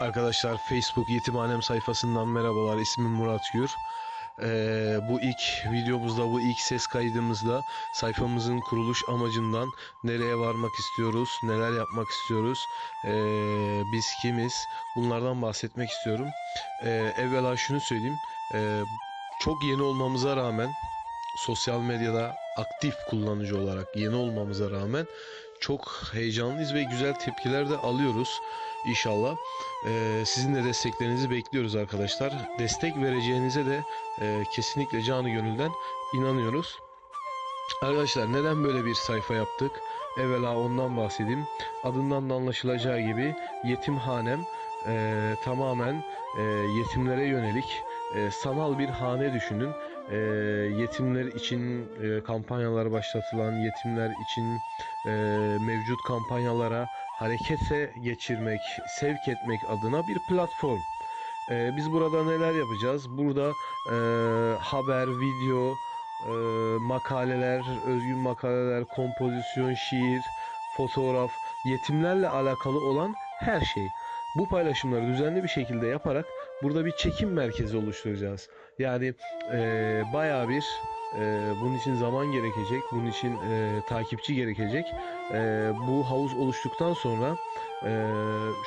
Arkadaşlar Facebook Yetimhanem sayfasından merhabalar. İsmim Murat Gür. Ee, bu ilk videomuzda, bu ilk ses kaydımızda sayfamızın kuruluş amacından nereye varmak istiyoruz, neler yapmak istiyoruz, ee, biz kimiz bunlardan bahsetmek istiyorum. Ee, evvela şunu söyleyeyim. Ee, çok yeni olmamıza rağmen sosyal medyada aktif kullanıcı olarak yeni olmamıza rağmen çok heyecanlıyız ve güzel tepkiler de alıyoruz inşallah. Ee, sizin de desteklerinizi bekliyoruz arkadaşlar. Destek vereceğinize de e, kesinlikle canı gönülden inanıyoruz. Arkadaşlar neden böyle bir sayfa yaptık? Evvela ondan bahsedeyim. Adından da anlaşılacağı gibi yetimhanem e, tamamen e, yetimlere yönelik e, sanal bir hane düşünün. E, yetimler için e, kampanyalar başlatılan, yetimler için e, mevcut kampanyalara harekete geçirmek, sevk etmek adına bir platform. E, biz burada neler yapacağız? Burada e, haber, video, e, makaleler, özgün makaleler, kompozisyon, şiir, fotoğraf, yetimlerle alakalı olan her şey. Bu paylaşımları düzenli bir şekilde yaparak burada bir çekim merkezi oluşturacağız. Yani e, bayağı bir e, bunun için zaman gerekecek, bunun için e, takipçi gerekecek. E, bu havuz oluştuktan sonra e,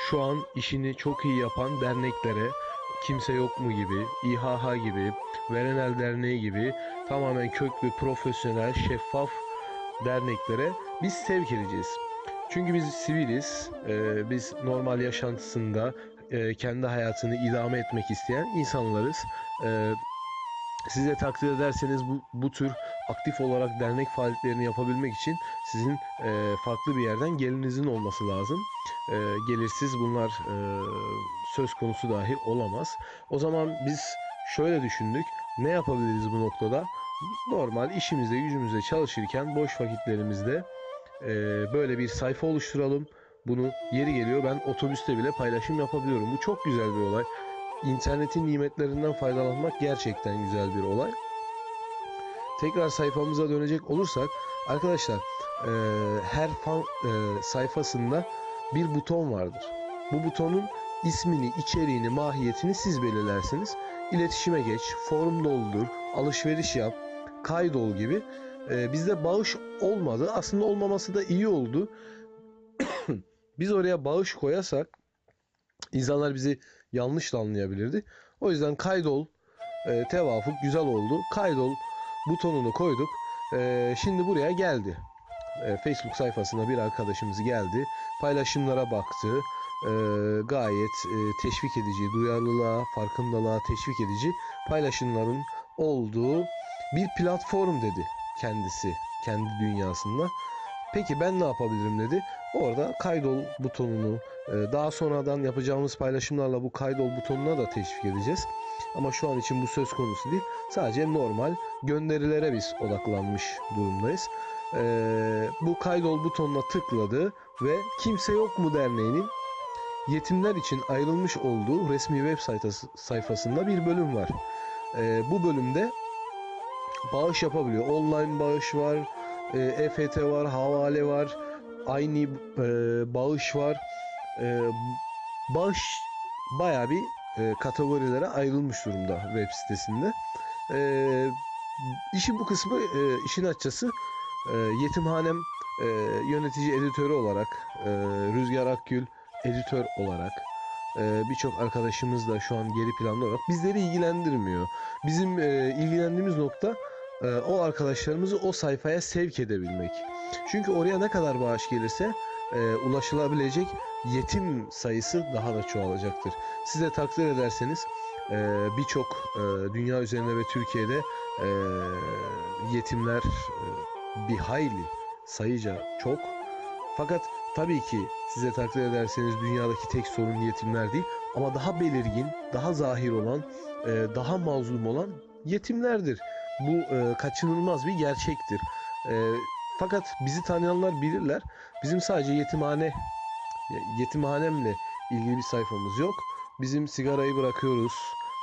şu an işini çok iyi yapan derneklere, kimse yok mu gibi, İHH gibi, Verenel Derneği gibi tamamen köklü, profesyonel, şeffaf derneklere biz sevk edeceğiz. Çünkü biz siviliz, e, biz normal yaşantısında e, kendi hayatını idame etmek isteyen insanlarız. E, siz de takdir ederseniz bu, bu tür aktif olarak dernek faaliyetlerini yapabilmek için sizin e, farklı bir yerden gelirinizin olması lazım. E, gelirsiz bunlar e, söz konusu dahi olamaz. O zaman biz şöyle düşündük. Ne yapabiliriz bu noktada? Normal işimizde gücümüzde çalışırken boş vakitlerimizde e, böyle bir sayfa oluşturalım. Bunu yeri geliyor ben otobüste bile paylaşım yapabiliyorum. Bu çok güzel bir olay. İnternetin nimetlerinden faydalanmak gerçekten güzel bir olay. Tekrar sayfamıza dönecek olursak arkadaşlar e, her fan e, sayfasında bir buton vardır. Bu butonun ismini, içeriğini, mahiyetini siz belirlersiniz. İletişime geç, form doldur, alışveriş yap, kaydol gibi. E, bizde bağış olmadı. Aslında olmaması da iyi oldu. Biz oraya bağış koyasak insanlar bizi yanlış da anlayabilirdi. O yüzden kaydol, e, tevafuk güzel oldu. Kaydol butonunu koyduk. E, şimdi buraya geldi. E, Facebook sayfasına bir arkadaşımız geldi. Paylaşımlara baktı. E, gayet e, teşvik edici, duyarlılığa, farkındalığa teşvik edici paylaşımların olduğu bir platform dedi kendisi kendi dünyasında. Peki ben ne yapabilirim dedi. Orada kaydol butonunu e, daha sonradan yapacağımız paylaşımlarla bu kaydol butonuna da teşvik edeceğiz. Ama şu an için bu söz konusu değil. Sadece normal gönderilere biz odaklanmış durumdayız. E, bu kaydol butonuna tıkladı ve Kimse Yok mu Derneği'nin yetimler için ayrılmış olduğu resmi web sayfası, sayfasında bir bölüm var. E, bu bölümde bağış yapabiliyor. Online bağış var, EFT var, havale var, aynı e, bağış var. E, bağış baya bir e, kategorilere ayrılmış durumda web sitesinde. E, işin bu kısmı, e, işin açıkçası e, yetimhanem e, yönetici editörü olarak, e, Rüzgar Akgül editör olarak, e, birçok arkadaşımız da şu an geri planda olarak bizleri ilgilendirmiyor. Bizim e, ilgilendiğimiz nokta e, o arkadaşlarımızı o sayfaya sevk edebilmek. Çünkü oraya ne kadar bağış gelirse e, ulaşılabilecek yetim sayısı daha da çoğalacaktır. Siz de takdir ederseniz e, birçok e, dünya üzerinde ve Türkiye'de e, yetimler e, bir hayli sayıca çok. Fakat tabii ki size takdir ederseniz dünyadaki tek sorun yetimler değil ama daha belirgin, daha zahir olan, e, daha mazlum olan yetimlerdir. Bu e, kaçınılmaz bir gerçektir. E, fakat bizi tanıyanlar bilirler. Bizim sadece yetimhane, yetimhanemle ilgili bir sayfamız yok. Bizim sigarayı bırakıyoruz.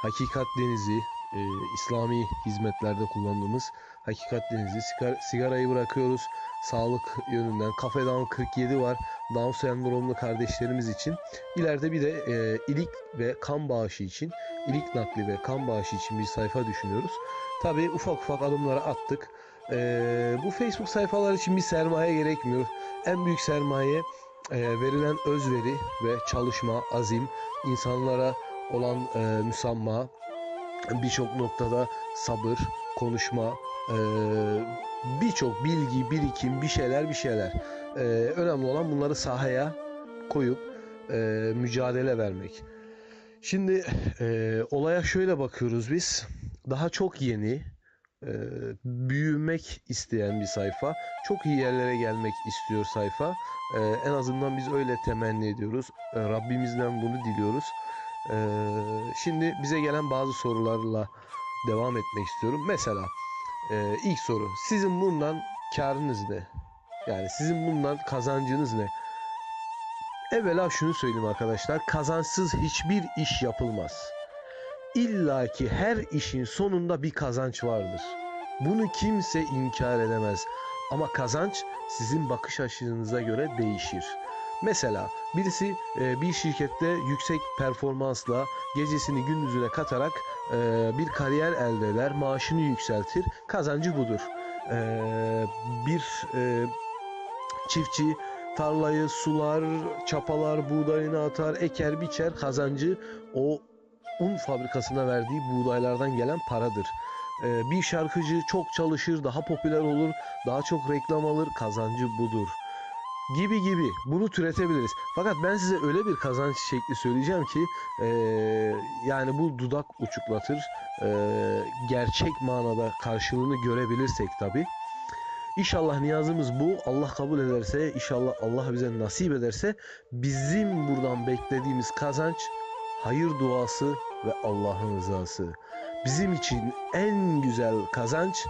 Hakikat Denizi, e, İslami hizmetlerde kullandığımız Hakikat Denizi. Sigar- sigarayı bırakıyoruz. Sağlık yönünden. Cafe Down 47 var. Down sendromlu kardeşlerimiz için. İleride bir de e, ilik ve kan bağışı için, ilik nakli ve kan bağışı için bir sayfa düşünüyoruz. Tabii ufak ufak adımları attık. E, bu Facebook sayfalar için bir sermaye gerekmiyor. En büyük sermaye e, verilen özveri ve çalışma, azim, insanlara olan e, müsamma, birçok noktada sabır, konuşma, e, birçok bilgi, birikim, bir şeyler bir şeyler. E, önemli olan bunları sahaya koyup e, mücadele vermek. Şimdi e, olaya şöyle bakıyoruz biz. Daha çok yeni, e, büyümek isteyen bir sayfa. Çok iyi yerlere gelmek istiyor sayfa. E, en azından biz öyle temenni ediyoruz. E, Rabbimizden bunu diliyoruz. E, şimdi bize gelen bazı sorularla devam etmek istiyorum. Mesela e, ilk soru. Sizin bundan karınız ne? Yani sizin bundan kazancınız ne? Evvela şunu söyleyeyim arkadaşlar. Kazançsız hiçbir iş yapılmaz. İlla ki her işin sonunda bir kazanç vardır. Bunu kimse inkar edemez. Ama kazanç sizin bakış açınıza göre değişir. Mesela birisi e, bir şirkette yüksek performansla gecesini gündüzüne katarak e, bir kariyer elde eder, maaşını yükseltir. Kazancı budur. E, bir e, çiftçi tarlayı sular, çapalar, buğdayını atar, eker, biçer. Kazancı o un fabrikasına verdiği buğdaylardan gelen paradır. Ee, bir şarkıcı çok çalışır, daha popüler olur, daha çok reklam alır, kazancı budur. Gibi gibi bunu türetebiliriz. Fakat ben size öyle bir kazanç şekli söyleyeceğim ki ee, yani bu dudak uçuklatır. Ee, gerçek manada karşılığını görebilirsek tabii. İnşallah niyazımız bu. Allah kabul ederse, inşallah Allah bize nasip ederse bizim buradan beklediğimiz kazanç hayır duası ve Allah'ın rızası. Bizim için en güzel kazanç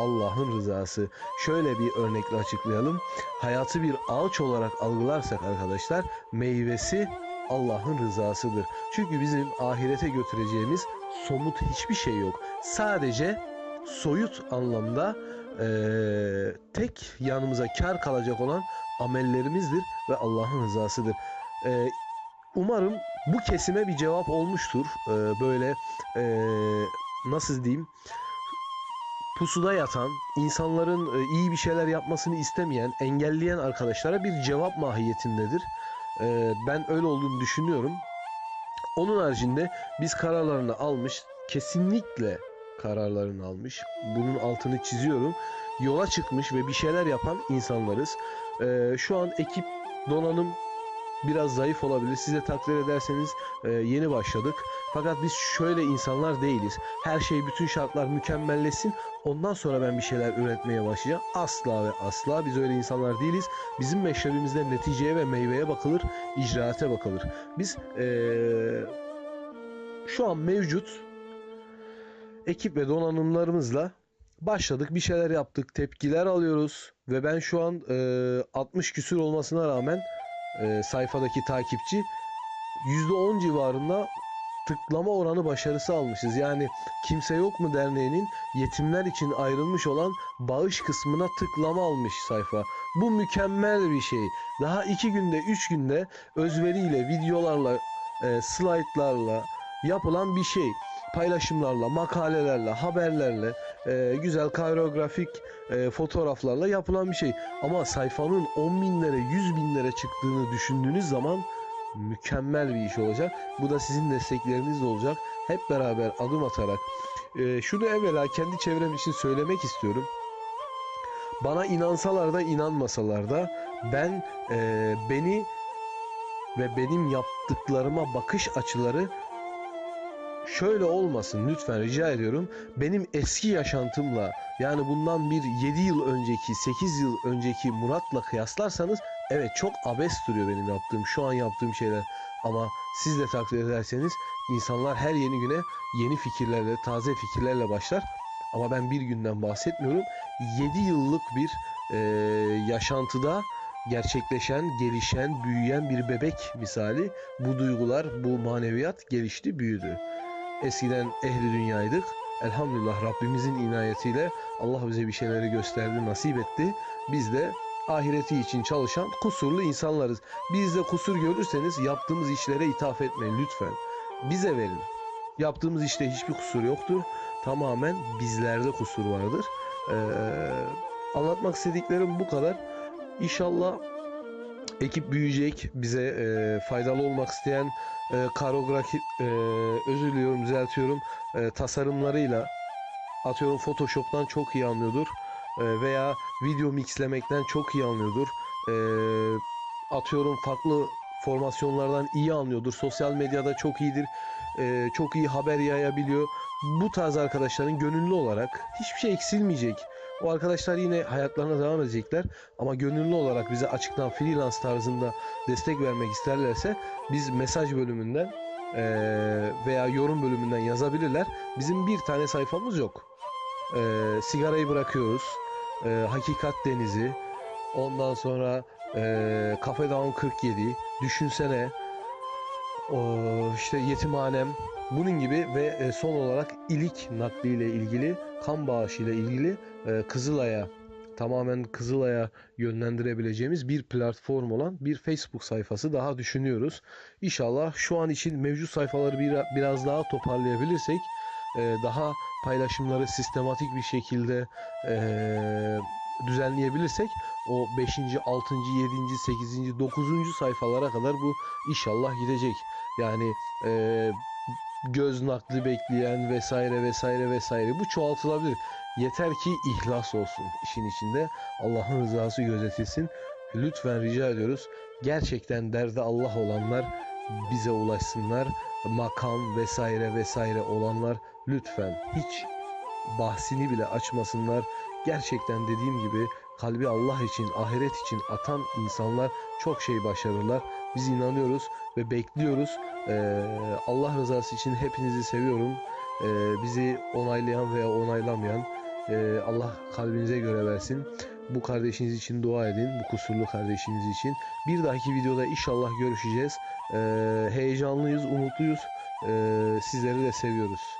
Allah'ın rızası. Şöyle bir örnekle açıklayalım. Hayatı bir ağaç olarak algılarsak arkadaşlar meyvesi Allah'ın rızasıdır. Çünkü bizim ahirete götüreceğimiz somut hiçbir şey yok. Sadece soyut anlamda eee, tek yanımıza kar kalacak olan amellerimizdir ve Allah'ın rızasıdır. Eee, umarım bu kesime bir cevap olmuştur. Eee, böyle eee, nasıl diyeyim pusuda yatan, insanların e, iyi bir şeyler yapmasını istemeyen, engelleyen arkadaşlara bir cevap mahiyetindedir. Eee, ben öyle olduğunu düşünüyorum. Onun haricinde biz kararlarını almış, kesinlikle kararlarını almış. Bunun altını çiziyorum. Yola çıkmış ve bir şeyler yapan insanlarız. Ee, şu an ekip donanım biraz zayıf olabilir. Siz de takdir ederseniz e, yeni başladık. Fakat biz şöyle insanlar değiliz. Her şey bütün şartlar mükemmelleşsin. Ondan sonra ben bir şeyler üretmeye başlayacağım. Asla ve asla biz öyle insanlar değiliz. Bizim meşrebimizde neticeye ve meyveye bakılır, icraate bakılır. Biz eee, şu an mevcut ekip ve donanımlarımızla başladık. Bir şeyler yaptık. Tepkiler alıyoruz. Ve ben şu an eee 60 küsür olmasına rağmen eee, sayfadaki takipçi %10 civarında tıklama oranı başarısı almışız. Yani Kimse Yok mu derneğinin yetimler için ayrılmış olan bağış kısmına tıklama almış sayfa. Bu mükemmel bir şey. Daha iki günde, üç günde özveriyle, videolarla, e, slaytlarla yapılan bir şey. Paylaşımlarla, makalelerle, haberlerle, e, güzel koreografik e, fotoğraflarla yapılan bir şey. Ama sayfanın 10 binlere, 100 binlere çıktığını düşündüğünüz zaman mükemmel bir iş olacak. Bu da sizin desteklerinizle olacak. Hep beraber adım atarak. E, şunu evvela kendi çevrem için söylemek istiyorum. Bana inansalar da inanmasalar da ben e, beni ve benim yaptıklarıma bakış açıları şöyle olmasın lütfen rica ediyorum. Benim eski yaşantımla yani bundan bir 7 yıl önceki 8 yıl önceki Murat'la kıyaslarsanız evet çok abes duruyor benim yaptığım şu an yaptığım şeyler. Ama siz de takdir ederseniz insanlar her yeni güne yeni fikirlerle taze fikirlerle başlar. Ama ben bir günden bahsetmiyorum. 7 yıllık bir e, yaşantıda gerçekleşen, gelişen, büyüyen bir bebek misali bu duygular, bu maneviyat gelişti, büyüdü. Eskiden ehli dünyaydık. elhamdülillah Rabbimizin inayetiyle Allah bize bir şeyleri gösterdi, nasip etti. Biz de ahireti için çalışan kusurlu insanlarız. Bizde kusur görürseniz yaptığımız işlere ithaf etmeyin lütfen. Bize verin. Yaptığımız işte hiçbir kusur yoktur. Tamamen bizlerde kusur vardır. Ee, anlatmak istediklerim bu kadar. İnşallah ekip büyüyecek. Bize e, faydalı olmak isteyen e, karografi, e, özür diliyorum düzeltiyorum, e, tasarımlarıyla atıyorum Photoshop'tan çok iyi anlıyordur. E, veya video mixlemekten çok iyi anlıyordur. E, atıyorum farklı formasyonlardan iyi anlıyordur. Sosyal medyada çok iyidir. E, çok iyi haber yayabiliyor. Bu tarz arkadaşların gönüllü olarak hiçbir şey eksilmeyecek. O arkadaşlar yine hayatlarına devam edecekler ama gönüllü olarak bize açıktan freelance tarzında destek vermek isterlerse biz mesaj bölümünden veya yorum bölümünden yazabilirler. Bizim bir tane sayfamız yok. Eee, sigarayı bırakıyoruz. Eee, Hakikat Denizi. Ondan sonra eee Cafe Down 47. Düşünsene. O, işte yetimhanem. Bunun gibi ve e, son olarak ilik nakliyle ilgili, kan bağışıyla ilgili e, Kızılay'a tamamen Kızılay'a yönlendirebileceğimiz bir platform olan bir Facebook sayfası daha düşünüyoruz. İnşallah şu an için mevcut sayfaları bir, biraz daha toparlayabilirsek e, daha paylaşımları sistematik bir şekilde e, düzenleyebilirsek o 5. 6. 7. 8. 9. sayfalara kadar bu inşallah gidecek. Yani e, göz nakli bekleyen vesaire vesaire vesaire bu çoğaltılabilir. Yeter ki ihlas olsun işin içinde. Allah'ın rızası gözetilsin. Lütfen rica ediyoruz. Gerçekten derdi Allah olanlar bize ulaşsınlar. Makam vesaire vesaire olanlar lütfen hiç bahsini bile açmasınlar. Gerçekten dediğim gibi kalbi Allah için, ahiret için atan insanlar çok şey başarırlar. Biz inanıyoruz ve bekliyoruz. Ee, Allah rızası için hepinizi seviyorum. Ee, bizi onaylayan veya onaylamayan e, Allah kalbinize göre versin. Bu kardeşiniz için dua edin. Bu kusurlu kardeşiniz için. Bir dahaki videoda inşallah görüşeceğiz. Ee, heyecanlıyız, umutluyuz. Ee, sizleri de seviyoruz.